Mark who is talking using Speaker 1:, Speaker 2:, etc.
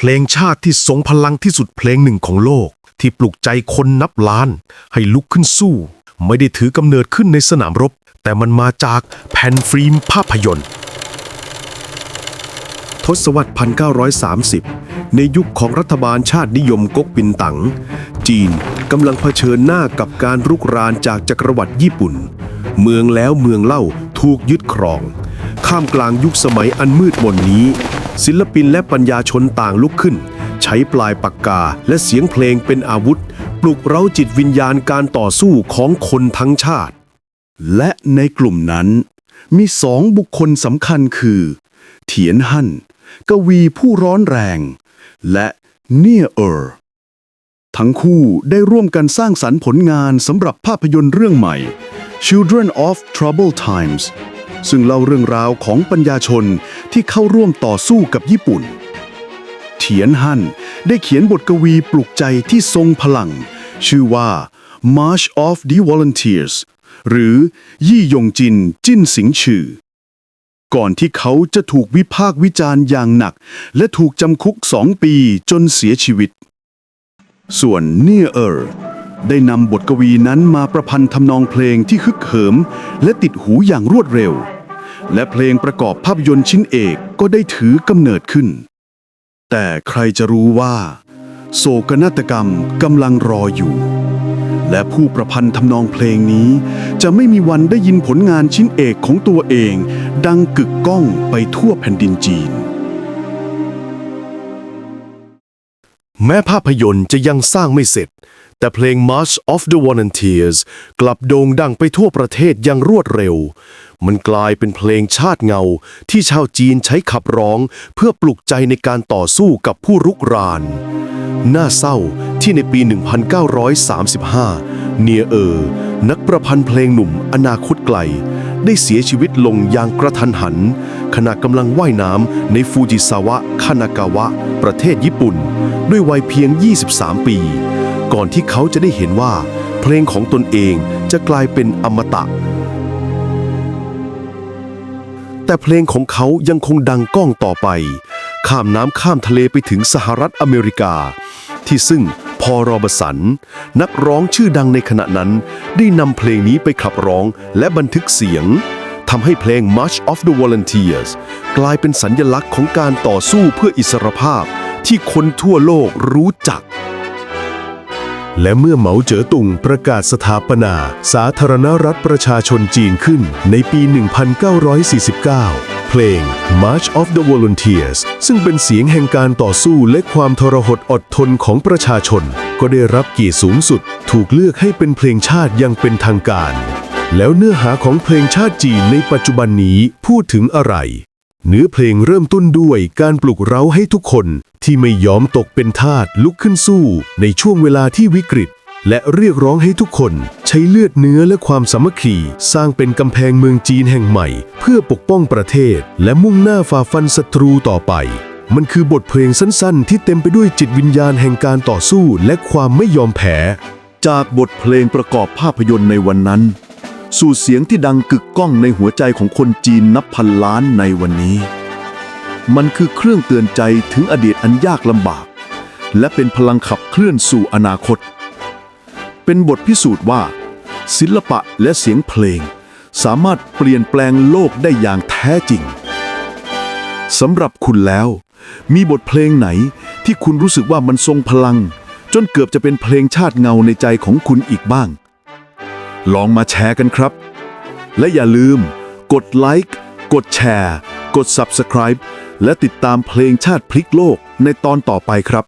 Speaker 1: เพลงชาติที่ทรงพลังที่สุดเพลงหนึ่งของโลก ที่ปลุกใจคนนับล้าน ให้ลุกขึ้นสู้ ไม่ได้ถือกำเนิดขึ้นในสนามรบ แต่มันมาจากแผ่นฟิล์มภาพยนตร์ ทศวรรษ 1930 ในยุคของรัฐบาลชาตินิยมก๊กปินตั๋งจีนกำลังเผชิญหน้ากับการรุกรานจากจักรวรรดิญี่ปุ่น เมืองแล้วเมืองเล่าถูกยึดครอง ข้ามกลางยุคสมัยอันมืดมนนี้ ศิลปินและปัญญาชนต่างลุกขึ้น ใช้ปลายปากกาและเสียงเพลงเป็นอาวุธ ปลุกเร้าจิตวิญญาณการต่อสู้ของคนทั้งชาติ
Speaker 2: และในกลุ่มนั้น มีสองบุคคลสำคัญคือ เถียนฮั่น กวีผู้ร้อนแรง และเนียเออร์ทั้งคู่ได้ร่วมกันสร้างสรรค์ผลงานสำหรับภาพยนตร์เรื่องใหม่ Children of Troubled Times ซึ่งเล่าเรื่องราวของปัญญาชนที่เข้าร่วมต่อสู้กับญี่ปุ่น เถียนฮั่นได้เขียนบทกวีปลุกใจที่ทรงพลัง ชื่อว่า March of the Volunteers หรือยี่ยงจินจิ้นสิงชื่อ ก่อนที่เขาจะถูกวิพากษ์วิจารณ์อย่างหนัก และถูกจำคุกสองปีจนเสียชีวิต ส่วนเนียเออร์ ได้นำบทกวีนั้นมาประพันธ์ทำนองเพลงที่ฮึกเหิม และติดหูอย่างรวดเร็ว และเพลงประกอบภาพยนตร์ชิ้นเอกก็ได้ถือกำเนิดขึ้น แต่ใครจะรู้ว่า โศกนาฏกรรมกำลังรออยู่ และผู้ประพันธ์ทำนองเพลงนี้ จะไม่มีวันได้ยินผลงานชิ้นเอกของตัวเอง ดังกึกก้องไปทั่วแผ่นดินจีน
Speaker 1: แม้ภาพยนตร์จะยังสร้างไม่เสร็จ แต่เพลง March of the Volunteers กลับโด่งดังไปทั่วประเทศอย่างรวดเร็ว มันกลายเป็นเพลงชาติเงาที่ชาวจีนใช้ขับร้องเพื่อปลุกใจในการต่อสู้กับผู้รุกราน น่าเศร้าที่ในปี 1935 เนียเออร์นักประพันธ์เพลงหนุ่มอนาคตไกล ได้เสียชีวิตลงอย่างกระทันหัน ขณะกำลังว่ายน้ำในฟูจิซาวะคานากาวะ ประเทศญี่ปุ่น ด้วยวัยเพียง 23 ปี ก่อนที่เขาจะได้เห็นว่า เพลงของตนเองจะกลายเป็นอมตะ แต่เพลงของเขายังคงดังก้องต่อไป ข้ามน้ำข้ามทะเลไปถึงสหรัฐอเมริกา ที่ซึ่งพอรอบสัน นักร้องชื่อดังในขณะนั้น ได้นำเพลงนี้ไปขับร้องและบันทึกเสียงทำให้เพลง March of the Volunteers กลายเป็นสัญญลักษณ์ของการต่อสู้เพื่ออิสรภาพ ที่คนทั่วโลกรู้จัก และเมื่อเหมาเจ๋อตุงประกาศสถาปนา สาธารณรัฐประชาชนจีนขึ้นในปี 1949เพลง March of the Volunteers ซึ่งเป็นเสียงแห่งการต่อสู้และความทรหดอดทนของประชาชน ก็ได้รับเกียรติสูงสุด ถูกเลือกให้เป็นเพลงชาติอยังเป็นทางการ แล้วเนื้อหาของเพลงชาติจีนในปัจจุบันนี้พูดถึงอะไร เนื้อเพลงเริ่มต้นด้วยการปลุกเร้าให้ทุกคนที่ไม่ยอมตกเป็นทาสลุกขึ้นสู้ในช่วงเวลาที่วิกฤต และเรียกร้องให้ทุกคนใช้เลือดเนื้อและความสามัคคีสร้างเป็นกำแพงเมืองจีนแห่งใหม่ เพื่อปกป้องประเทศ และมุ่งหน้าฝ่าฟันศัตรูต่อไป มันคือบทเพลงสั้นๆ ที่เต็มไปด้วยจิตวิญญาณแห่งการต่อสู้และความไม่ยอมแพ้
Speaker 2: จากบทเพลงประกอบภาพยนตร์ในวันนั้น สู่เสียงที่ดังกึกก้องในหัวใจของคนจีนนับพันล้านในวันนี้ มันคือเครื่องเตือนใจถึงอดีตอันยากลำบาก และเป็นพลังขับเคลื่อนสู่อนาคต เป็นบทพิสูจน์ว่า ศิลปะและเสียงเพลง สามารถเปลี่ยนแปลงโลกได้อย่างแท้จริงสำหรับคุณแล้ว มีบทเพลงไหนที่คุณรู้สึกว่ามันทรงพลัง จนเกือบจะเป็นเพลงชาติเงาในใจของคุณอีกบ้าง ลองมาแชร์กันครับ และอย่าลืม กดไลค์ กดแชร์ กด Subscribe และติดตามเพลงชาติพลิกโลกในตอนต่อไปครับ